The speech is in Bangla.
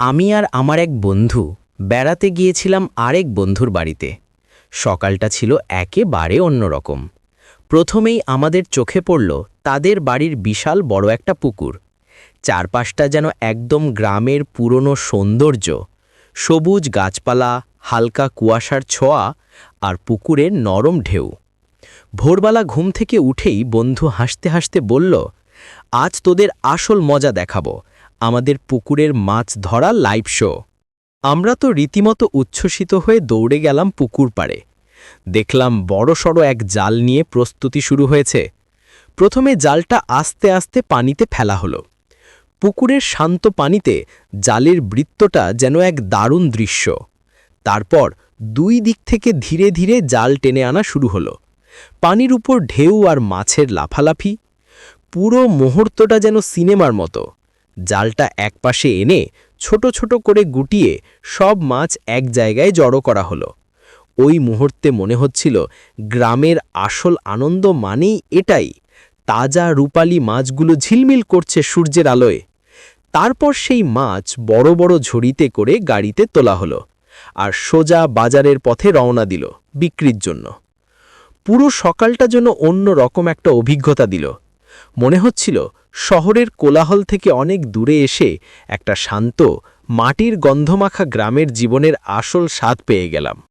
আমি আর আমার এক বন্ধু বেড়াতে গিয়েছিলাম আরেক বন্ধুর বাড়িতে। সকালটা ছিল একেবারে অন্যরকম। প্রথমেই আমাদের চোখে পড়ল তাদের বাড়ির বিশাল বড় একটা পুকুর। চারপাশটা যেন একদম গ্রামের পুরনো সৌন্দর্য। সবুজ গাছপালা, হালকা কুয়াশার ছোঁয়া আর পুকুরের নরম ঢেউ। ভোরবেলা ঘুম থেকে উঠেই বন্ধু হাসতে হাসতে বলল, আজ তোদের আসল মজা দেখাবো। আমাদের পুকুরের মাছ ধরা লাইভ শো। আমরা তো রীতিমতো উচ্ছ্বসিত হয়ে দৌড়ে গেলাম পুকুর পাড়ে। দেখলাম বড়সড় এক জাল নিয়ে প্রস্তুতি শুরু হয়েছে। প্রথমে জালটা আস্তে আস্তে পানিতে ফেলা হলো। পুকুরের শান্ত পানিতে জালের বৃত্তটা যেন এক দারুণ দৃশ্য। তারপর দুই দিক থেকে ধীরে ধীরে জাল টেনে আনা শুরু হলো। পানির উপর ঢেউ আর মাছের লাফালাফি। পুরো মুহূর্তটা যেন সিনেমার মতো। জালটা একপাশে এনে ছোট ছোট করে গুটিয়ে সব মাছ এক জায়গায় জড়ো করা হলো। ওই মুহূর্তে মনে হচ্ছিল গ্রামের আসল আনন্দ মানেই এটাই। তাজা রূপালী মাছগুলো ঝিলমিল করছে সূর্যের আলোয়। তারপর সেই মাছ বড় বড় ঝুড়িতে করে গাড়িতে তোলা হলো আর সোজা বাজারের পথে রওনা দিল বিক্রির জন্য। পুরো সকালটা যেন অন্য রকম একটা অভিজ্ঞতা দিল। মনে হচ্ছিল শহরের কোলাহল থেকে অনেক দূরে এসে একটা শান্ত, মাটির গন্ধমাখা গ্রামের জীবনের আসল স্বাদ পেয়ে গেলাম।